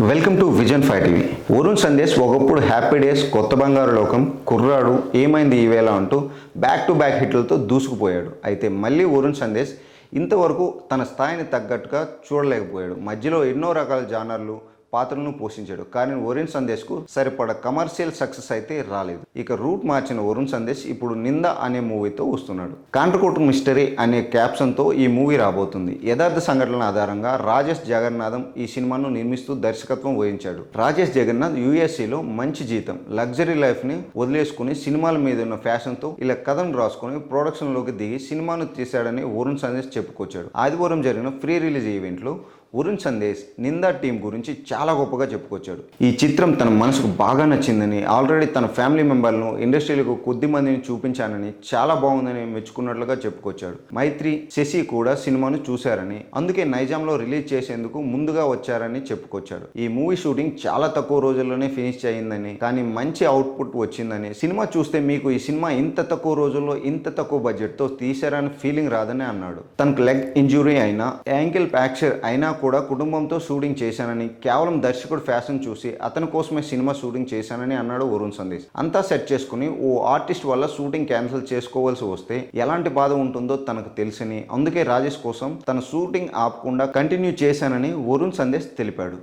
Welcome to vision five TV. Varun Sandesh ఒకప్పుడు happy days కొత్త బంగారు లోకం కుర్రాడు ఏమైంది ఈవేళ అంటూ బ్యాక్ టు బ్యాక్ హిట్లతో దూసుకుపోయాడు. అయితే మళ్ళీ వరుణ్ సందేశ్ ఇంతవరకు తన స్థాయిని తగ్గట్టుగా చూడలేకపోయాడు. మధ్యలో ఎన్నో రకాల జానర్లు పాత్రలను పోషించాడు. కానీ వరుణ్ సందేశ్కు సరిపడ కమర్షియల్ సక్సెస్ అయితే రాలేదు. ఇక రూట్ మార్చిన వరుణ్ సందేశ్ ఇప్పుడు నింద అనే మూవీతో వస్తున్నాడు. కాంట్రకోట్ మిస్టరీ అనే క్యాప్షన్తో ఈ మూవీ రాబోతుంది. యథార్థ సంఘటనల ఆధారంగా రాజేష్ జగన్నాథం ఈ సినిమాను నిర్మిస్తూ దర్శకత్వం వహించాడు. రాజేష్ జగన్నాథ్ యుఎస్ఏలో మంచి జీతం లగ్జరీ లైఫ్ని వదిలేసుకుని సినిమాల మీద ఉన్న ఫ్యాషన్తో ఇలా కథను రాసుకుని ప్రొడక్షన్లోకి దిగి సినిమాను తీశాడని వరుణ్ సందేశ్ చెప్పుకొచ్చాడు. ఆదివారం జరిగిన ఫ్రీ రిలీజ్ ఈవెంట్లో వరుణ్ సందేశ్ నిందా టీం గురించి చాలా గొప్పగా చెప్పుకొచ్చాడు. ఈ చిత్రం తన మనసుకు బాగా నచ్చిందని ఆల్రెడీ తన ఫ్యామిలీ మెంబర్లను ఇండస్ట్రీలకు కొద్ది మందిని చూపించానని చాలా బాగుందని మెచ్చుకున్నట్లుగా చెప్పుకొచ్చాడు. మైత్రి శశి కూడా సినిమాను చూశారని అందుకే నైజాంలో రిలీజ్ చేసేందుకు ముందుగా వచ్చారని చెప్పుకొచ్చాడు. ఈ మూవీ షూటింగ్ చాలా తక్కువ రోజుల్లోనే ఫినిష్ అయిందని కానీ మంచి అవుట్పుట్ వచ్చిందని సినిమా చూస్తే మీకు ఈ సినిమా ఇంత తక్కువ రోజుల్లో ఇంత తక్కువ బడ్జెట్తో తీశారని ఫీలింగ్ రాదని అన్నాడు. తనకు లెగ్ ఇంజురీ అయినా యాంకిల్ ఫ్రాక్చర్ అయినా కూడా కుటుంబంతో షూటింగ్ చేశానని కేవలం దర్శకుడు ఫ్యాషన్ చూసి అతని కోసమే సినిమా షూటింగ్ చేశానని అన్నాడు వరుణ్ సందేశ్. అంతా సెట్ చేసుకుని ఓ ఆర్టిస్ట్ వల్ల షూటింగ్ క్యాన్సిల్ చేసుకోవాల్సి వస్తే ఎలాంటి బాధ ఉంటుందో తనకు తెలుసని అందుకే రాజేష్ కోసం తన షూటింగ్ ఆపకుండా కంటిన్యూ చేశానని వరుణ్ సందేశ్ తెలిపాడు.